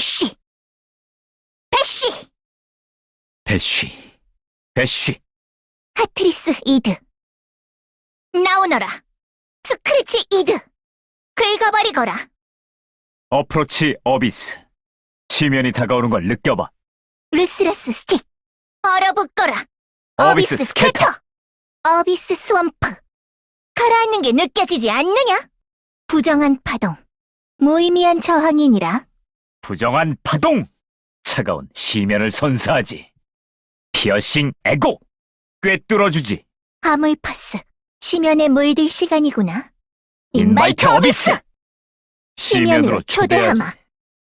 배쉬! 배쉬! 배쉬, 배쉬, 하트리스 이드. 나오너라. 스크래치 이드. 긁어버리거라. 어프로치 어비스. 시면이 다가오는 걸 느껴봐. 루스레스 스틱. 얼어붙거라. 어비스 스케터. 어비스 스왑프. 가라앉는 게 느껴지지 않느냐? 부정한 파동. 무의미한 저항이니라. 부정한 파동! 차가운 시면을 선사하지. 피어싱 에고! 꿰뚫어주지. 화물파스. 시면에 물들 시간이구나. 인바이트 어비스! 시면으로 초대하마.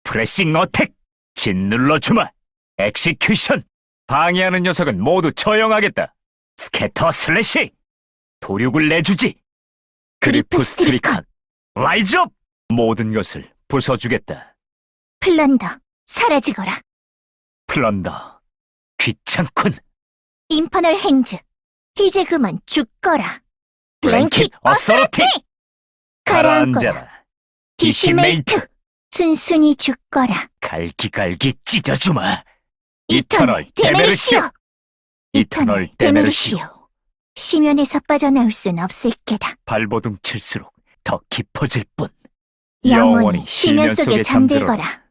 프레싱 어택! 짓눌러 주마! 엑시큐션! 방해하는 녀석은 모두 처형하겠다. 스캐터 슬래시! 도륙을 내주지! 그리프 스트리칸! 라이즈업! 모든 것을 부숴주겠다. 플런더. 사라지거라. 플런더. 귀찮군. 인퍼널 핸즈. 이제 그만 죽거라. 블랭킷 어서러티! 가라앉아라. 디시메이트. 순순히 죽거라. 갈기갈기 찢어주마. 이터널. 데메르시오. 이터널 데메르시오. 심연에서 빠져나올 순 없을 게다. 발버둥 칠수록 더 깊어질 뿐. 영원히 심연 속에 잠들거라.